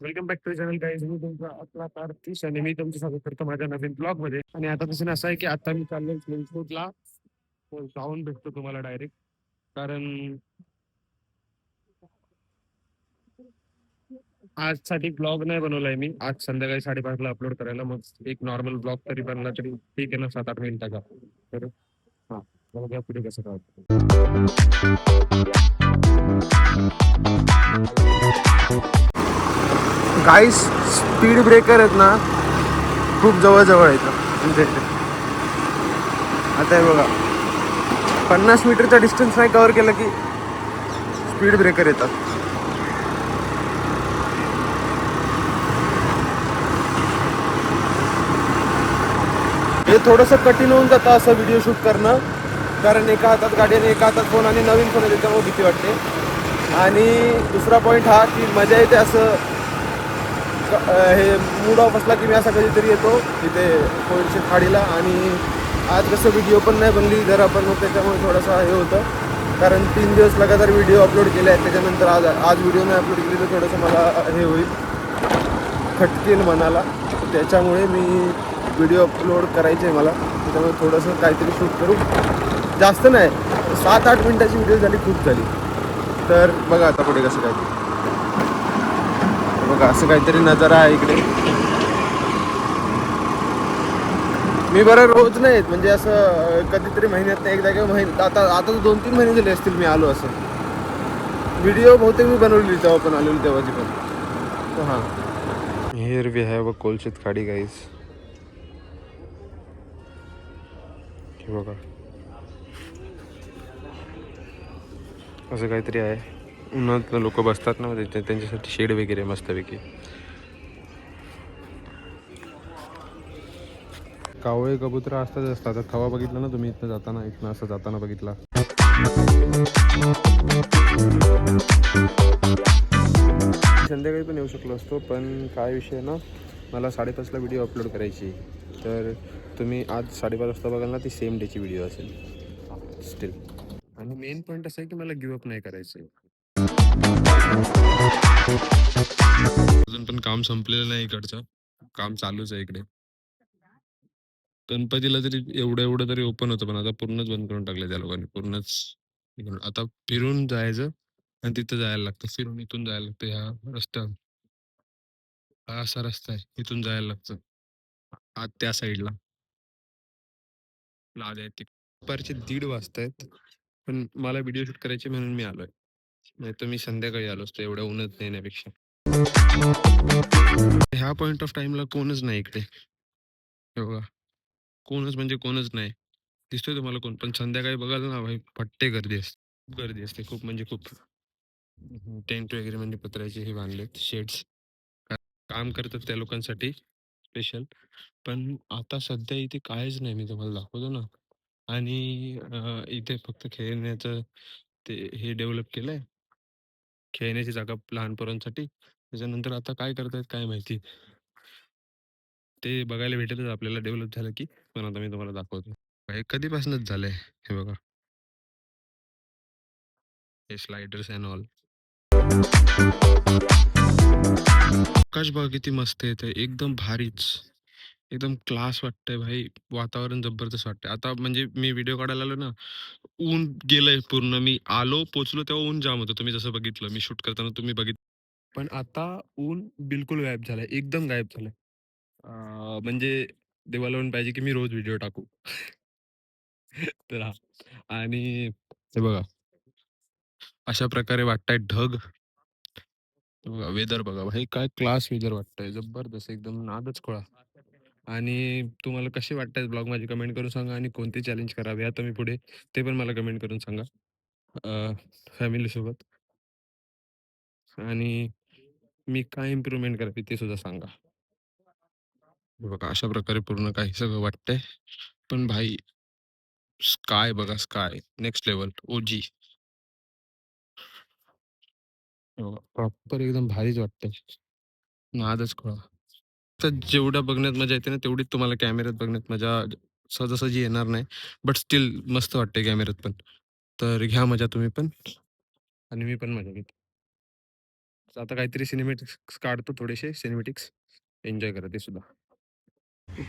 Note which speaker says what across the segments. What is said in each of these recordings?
Speaker 1: Welcome back to channel guys मी तुमचा आपला पार्थिश आणि मी तुमचं स्वागत करतो माझ्या नवीन ब्लॉगमध्ये आणि आता तसं असं आहे की आता मी चाललोय फ्लिंटफूटला जाऊन भेटतो तुम्हाला डायरेक्ट कारण आजसाठी ब्लॉग नाही बनवलाय मी. आज संध्याकाळी साडेपाचला अपलोड करायला. मग एक नॉर्मल ब्लॉग तरी बनला तरी ठीक आहे ना सात आठ मिनिटाचा तर हा बघा पुढे कसं काय
Speaker 2: गाईस स्पीड ब्रेकर आहेत ना खूप जवळजवळ आहेत. आता हे बघा. पन्नास मीटरचा डिस्टन्स नाही कव्हर केलं की स्पीड ब्रेकर येतात. हे थोडंसं कठीण होऊन जातं असं व्हिडिओ शूट करणं. कारण एका हातात गाडी आणि एका हातात फोन आणि नवीन फोन त्याच्यामुळे भीती वाटते. आणि दुसरा पॉईंट हा की मजा येते असं हे मूड ऑफ असला की मी असा कधीतरी येतो तिथे कोविडच्या खाडीला. आणि आज कसं व्हिडिओ पण नाही बनली जरा पण मग त्याच्यामुळे थोडंसं हे होतं. कारण तीन दिवस लगातार व्हिडिओ अपलोड केले आहेत त्याच्यानंतर आज आज व्हिडिओ नाही अपलोड केली तर थोडंसं मला हे होईल. खटकेल मनाला. त्याच्यामुळे मी व्हिडिओ अपलोड करायचे आहे मला. त्याच्यामुळे थोडंसं काहीतरी शूट करू. जास्त नाही. सात आठ मिनटाची व्हिडिओ झाली खूप झाली. तर बघा आता पुढे कसं काय बघा असं काहीतरी नजारा आहे इकडे. मी बरं रोज नाही म्हणजे असं कधीतरी महिन्यात एकदा किंवा महिन्यात. आता आता तर दोन तीन महिने झाले असतील मी आलो असं. व्हिडिओ बहुतेक मी बनवलेली तेव्हा पण आलेली तेव्हाची पण. हां. Here we have a Kolshet खाडी गाईज हे बघा. असं काहीतरी आहे. उन्हात लोक बसतात ना त्याच्या- त्यांच्यासाठी शेड वगैरे मस्तपैकी. कावळे कबुतर असतात असतात. आता थवा बघितला ना तुम्ही इथनं जाताना? इथनं असं जाताना बघितला. संध्याकाळी पण येऊ शकलो असतो पण काय विषय ना? मला साडेपाचला व्हिडिओ अपलोड करायची तर तुम्ही आज साडेपाच वाजता बघाल ना ती सेम डेची व्हिडिओ असेल. स्टील
Speaker 1: आणि मेन पॉईंट असा आहे की मला गिव्ह अप नाही करायचं
Speaker 3: अजून पण काम संपलेलं नाही इकडचं. काम चालूच आहे इकडे. गणपतीला तरी एवढं एवढं तरी ओपन होतं पण आता पूर्णच बंद करून टाकलं त्या लोकांनी. पूर्णच आता फिरून जायचं आणि तिथं जायला लागतं. फिरून इथून जायला लागतं. ह्या रस्ता. हा असा रस्ता आहे. इथून जायला लागतं. आत त्या साईडला. लाद आहे. दुपारचे दीड वाजतायत. पण मला व्हिडिओ शूट करायचे म्हणून मी आलोय. म्हणजे नाही तर मी संध्याकाळी आलो असतो एवढ्या उन्हात नेण्यापेक्षा. ह्या पॉइंट ऑफ टाइमला कोणच नाही इकडे. बघा. कोणच म्हणजे कोणच नाही. दिसतोय तुम्हाला कोण पण संध्याकाळी बघाल ना भाई फट्टे गर्दी असते खूप गर्दी असते खूप म्हणजे खूप. टेंट वगैरे म्हणजे पत्र्याचे हे बांधलेत शेड्स काम करतात त्या लोकांसाठी स्पेशल पण आता सध्या इथे काहीच नाही मी तुम्हाला दाखवतो ना. आणि इथे फक्त खेळण्याचं ते हे डेव्हलप केलंय. खेळण्याची जागा लहान पोरांसाठी त्याच्यानंतर आता काय करतायत काय माहिती. ते बघायला भेटेलच. आपल्याला डेव्हलप झालं की. पण आता मी तुम्हाला दाखवतो. हे कधीपासूनच झालंय हे बघा. हे स्लायडर्स अँड ऑल आकाश बघा किती मस्त येते एकदम भारीच. एकदम क्लास वाटतंय भाई. वातावरण जबरदस्त वाटतंय. आता म्हणजे मी व्हिडिओ काढायला आलो ना ऊन गेलंय पूर्ण. मी आलो पोचलो तेव्हा ऊन जाम होतं. तुम्ही जसं बघितलं मी शूट करताना तुम्ही बघितलं पण आता ऊन बिलकुल गायब झालाय. एकदम गायब झालंय. अ म्हणजे देवाला म्हणून पाहिजे की मी रोज व्हिडिओ टाकू. तर आणि हे बघा. अशा प्रकारे वाटताय ढग. हे बघा वेदर बघा. भाई काय क्लास वेदर वाटतंय. जबरदस्त एकदम नादच कोळा आणि तुम्हाला कसे वाटतात ब्लॉग माझी कमेंट करून सांगा आणि कोणते चॅलेंज करावे आता मी पुढे ते पण मला कमेंट करून सांगा. फॅमिली सोबत. आणि मी काय इम्प्रूव्हमेंट करावी ते सुद्धा सांगा. हे बघा अशा प्रकारे पूर्ण काही सगळं वाटतंय. पण भाई स्काय बघा sky next level OG proper एकदम भारीच वाटतंय. नादच खोळा तर जेवढं बघण्यात मजा येते ना तेवढीच तुम्हाला कॅमेऱ्यात बघण्यात मजा सहजासहजी येणार नाही. बट स्टील मस्त वाटते कॅमेऱ्यात पण. तर घ्या मजा तुम्ही पण. आणि मी पण मजा घेते.
Speaker 1: आता काहीतरी सिनेमॅटिक्स काढतो थोडेसे सिनेमॅटिक्स एन्जॉय करा ते सुद्धा.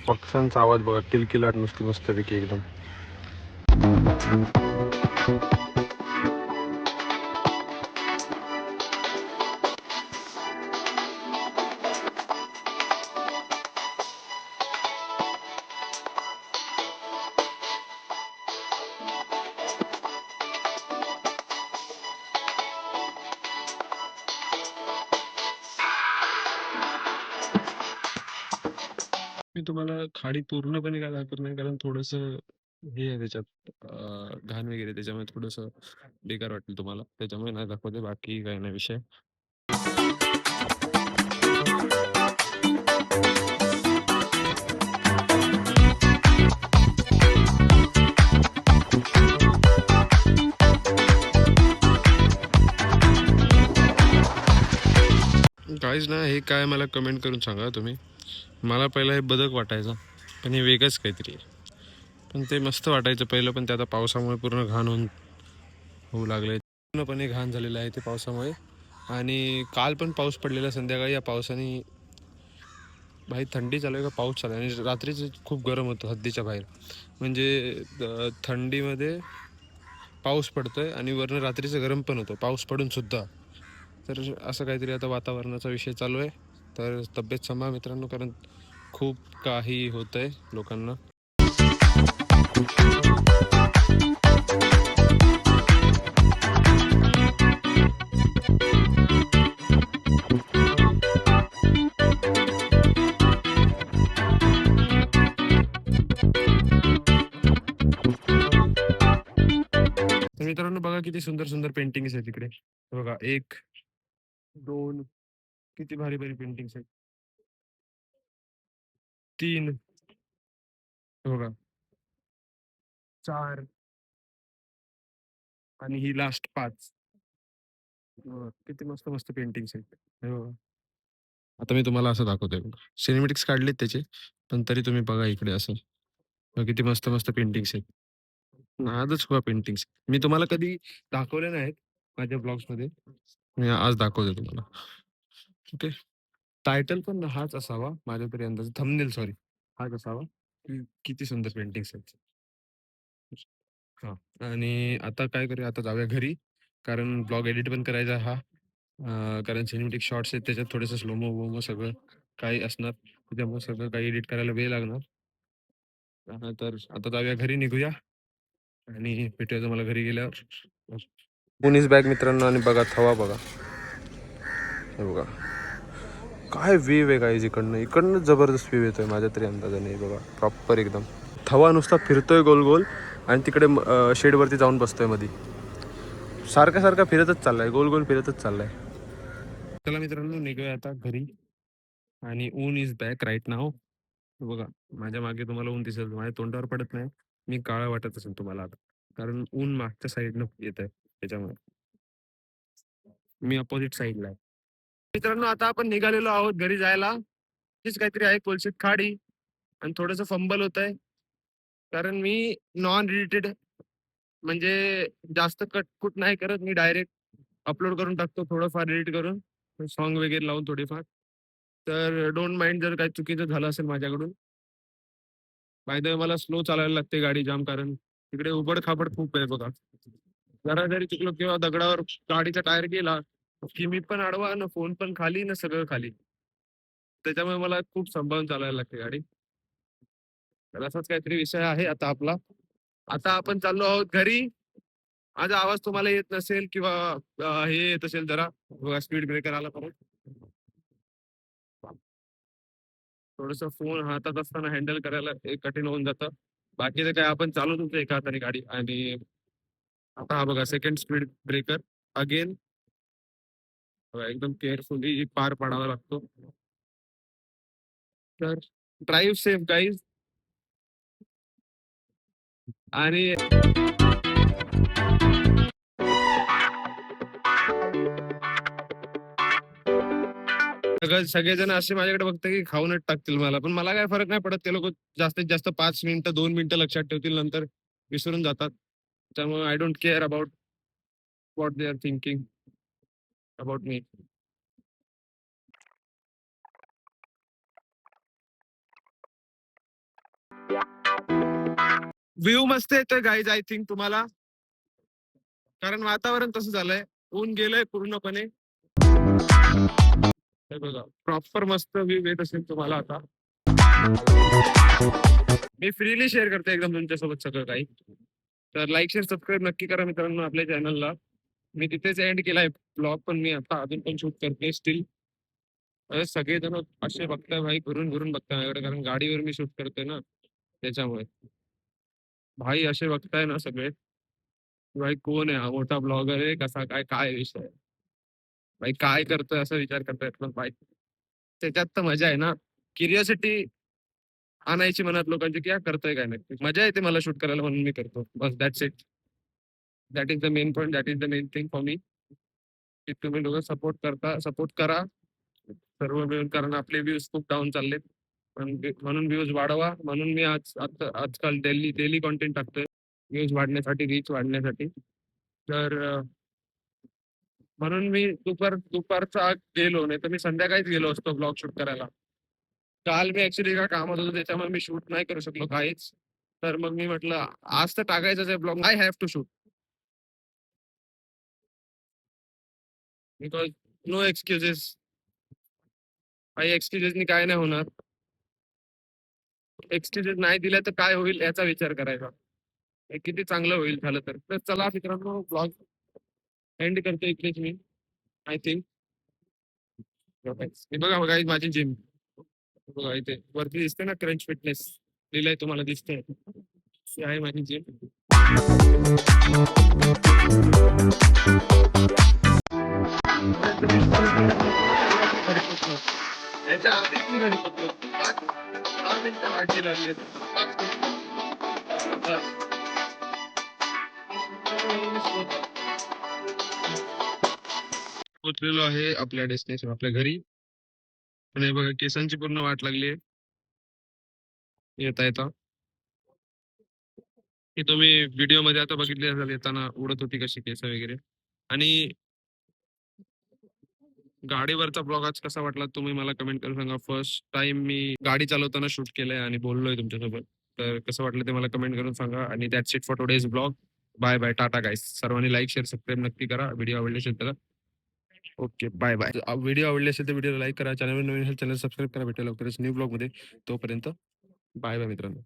Speaker 3: पक्ष्यांचा आवाज बघा किलकिलाट नुसती मस्तपैकी एकदम. मी तुम्हाला खाडी पूर्णपणे काय दाखवत नाही कारण थोडस हे आहे त्याच्यात अं, घाण वगैरे त्याच्यामुळे थोडस बेकार वाटेल तुम्हाला. त्याच्यामुळे नाही दाखवते बाकी काही नाही विषय. काहीच ना हे काय मला कमेंट करून सांगा तुम्ही. मला पहिला हे बदक वाटायचं पण हे वेगळंच काहीतरी आहे. पण ते मस्त वाटायचं पहिलं पण ते आता पावसामुळे पूर्ण घाण होऊन होऊ लागले पूर्णपणे घाण झालेलं आहे ते पावसामुळे. आणि काल पण पाऊस पडलेला संध्याकाळी या पावसाने बाई थंडी चालू आहे का? पाऊस चालू आहे. आणि रात्रीच खूप गरम होतं हद्दीच्या बाहेर. म्हणजे थंडीमध्ये पाऊस पडतो आहे आणि वरनं रात्रीचं गरम पण होतं. पाऊस पडूनसुद्धा तर असं काहीतरी आता वातावरणाचा विषय चालू आहे. तर तब्येत सांभाळा मित्रांनो कारण खूप काही होतंय लोकांना.
Speaker 1: मित्रांनो बघा किती सुंदर सुंदर पेंटिंग्स आहेत तिकडे बघा एक दोन किती भारी भारी पेंटिंग्स आहेत. तीन. हो बघा चार. आणि ही लास्ट पाच. किती मस्त मस्त पेंटिंग्स आहेत. हो.
Speaker 3: आता मी तुम्हाला असं दाखवतोय सिनेमॅटिक्स काढलेत त्याचे पण तरी तुम्ही बघा इकडे असं. किती मस्त मस्त पेंटिंग्स आहेत. आजच हुआ पेंटिंग्स मी तुम्हाला कधी
Speaker 1: दाखवले नाहीत माझ्या ब्लॉग्समध्ये.
Speaker 3: मी आज दाखवतो तुम्हाला. ओके
Speaker 1: टायटल पण हाच असावा माझ्या तरी अंदाज. थंबनेल सॉरी हाच असावा की किती सुंदर पेंटिंग्स आहेत. हा. आणि आता काय करूया आता जाऊया घरी. कारण ब्लॉग एडिट पण करायचा हा. अं, कारण सिनेमॅटिक शॉर्ट्स आहेत त्याच्यात थोडंसं स्लोमो वोमो सगळं काही असणार. त्याच्यामुळे सगळं काही एडिट करायला वेळ लागणार. तर आता जाऊया घरी निघूया. आणि भेटूया तुम्हाला घरी गेल्यावर.
Speaker 3: पुनीस बॅग मित्रांनो. आणि बघा थवा बघा. हे बघा. काय वेव आहे काय इकडनं? इकडनं जबरदस्त वेव येतोय माझ्या तरी अंदाजाने बघा. प्रॉपर एकदम. थवा नुसता फिरतोय गोल गोल आणि तिकडे शेडवरती जाऊन बसतोय मधी. सारखा सारखा फिरतच चाललाय गोल गोल फिरतच चाललाय.
Speaker 1: चला मित्रांनो निघूया आता घरी. आणि ऊन इज बॅक राईट नाव बघा माझ्या मागे तुम्हाला ऊन दिसेल माझ्या तोंडावर पडत नाही. मी काळा वाटत असेल तुम्हाला आता. कारण ऊन मागच्या साईडनं येत आहे त्याच्यामुळे. मी अपोजिट साईडला आहे. मित्रांनो आता आपण निघालेलो आहोत घरी जायला. तीच काहीतरी आहे कोलशीत खाडी. आणि थोडस फंबल होत आहे कारण मी नॉन रिलेटेड म्हणजे जास्त कटकुट नाही करत. मी डायरेक्ट अपलोड करून टाकतो थोडंफार एडिट करून. सॉन्ग वगैरे लावून थोडेफार. तर डोंट माइंड जर काही चुकीचं झालं असेल माझ्याकडून. बाय द मला स्लो चालायला लागते गाडी जाम कारण तिकडे उबड खाबड खूप आहे बघा. जरा जरी चुकलो किंवा दगडावर गाडीचा टायर गेला की मी पण आडवा ना फोन पण खाली ना सगळं खाली. त्याच्यामुळे मला खूप सांभाळून चालायला लागते गाडी. तर असाच काहीतरी विषय आहे आता आपला. आता आपण चाललो आहोत घरी. माझा आवाज तुम्हाला येत नसेल किंवा हे येत असेल जरा. बघा स्पीड ब्रेकर आला परत. थोडस फोन हातात असताना हँडल करायला हे कठीण होऊन जातं. बाकी तर काय आपण चालवत होतो एका हाताने गाडी. आणि आता हा बघा सेकंड स्पीड ब्रेकर अगेन एकदम केअरफुली पार पाडावा लागतो. तर ड्राईव्ह सेफ गाईज आणि सगळं सगळेजण असे माझ्याकडे बघते की खाऊनच टाकतील मला. पण मला काय फरक नाही पडत ते लोक जास्तीत जास्त पाच मिनिटं दोन मिनिटं लक्षात ठेवतील नंतर विसरून जातात. त्यामुळे I don't care about what they are thinking about me. View मस्त येतोय गाईज आय थिंक तुम्हाला. कारण वातावरण तसं झालंय. ऊन गेलंय पूर्णपणे. बघा प्रॉपर मस्त व्ह्यू येत असेल तुम्हाला आता. मी फ्रीली शेअर करते एकदम तुमच्यासोबत सगळं काही. तर लाईक शेअर सबस्क्राईब नक्की करा मित्रांनो आपल्या चॅनलला मी तिथेच एंड केलाय ब्लॉग पण मी आता अजून पण शूट करते स्टील सगळेजण असे बघताय भाई घरून घुरून बघताय माझ्याकडे कारण गाडीवर मी शूट करतोय ना त्याच्यामुळे. भाई असे बघताय ना सगळे. भाई कोण आहे हा मोठा ब्लॉगर आहे? कसा काय काय विषय आहे? भाई काय करतोय असा विचार करतायत पण भाई. त्याच्यात तर मजा आहे ना. क्युरिओसिटी आणायची मनात लोकांची की हा करतोय काय नाही. मजा येते मला शूट करायला म्हणून मी करतो. बस that's it that is the main point that is the main thing for me की तुम्ही लोक सपोर्ट करता सपोर्ट करा. सर्व मिळून कारण आपले व्ह्यूज खूप डाऊन चाललेत. पण म्हणून व्ह्यूज वाढवा. म्हणून मी आज आजकाल डेली डेली कॉन्टेंट टाकतोय. व्ह्यूज वाढण्यासाठी रीच वाढण्यासाठी. तर म्हणून मी दुपार दुपारचा गेलो नाही तर मी संध्याकाळीच गेलो असतो ब्लॉग शूट करायला. काल मी ऍक्च्युली एका कामात होतो त्याच्यामुळे मी शूट नाही करू शकलो काहीच. तर मग मी म्हटलं आज तर टाकायचंच आहे blog I have to shoot because no excuses काही एक्सक्युजेसनी काय नाही होणार. एक्सक्युजेस नाही दिल्या तर काय होईल याचा विचार करायचा. हे किती चांगलं होईल झालं तर. तर चला मित्रांनो ब्लॉग एंड करतो इकडेच मी आय थिंक हे बघा बघा माझी जिम बघा इथे वरती दिसते ना क्रंच फिटनेस लिहिलंय तुम्हाला दिसते ही आहे माझी जिम
Speaker 3: पोचलेलो आहे आपल्या डेस्टिनेशन आपल्या घरी. पण हे बघा केसांची पूर्ण वाट लागली आहे. येता येता. की तुम्ही व्हिडिओमध्ये आता बघितले असाल येताना उडत होती कशी केस वगैरे. आणि गाडीवरचा ब्लॉग आज कसा वाटला तुम्ही मला कमेंट करून सांगा. फर्स्ट टाइम मी गाडी चालवताना शूट केलंय आणि बोललोय तुमच्यासोबत. तर कसं वाटलं ते मला कमेंट करून सांगा आणि that's it for today's blog bye bye Tata guys सर्वांनी लाईक शेअर सबस्क्राईब नक्की करा. व्हिडिओ आवडले असेल तर. ओके बाय बाय व्हिडिओ आवडले असेल तर व्हिडिओ लाईक करा. चॅनल नवीन असेल चॅनल सबस्क्राईब करा. भेटेल लवकरच न्यू ब्लॉगमध्ये तोपर्यंत बाय बाय मित्रांनो.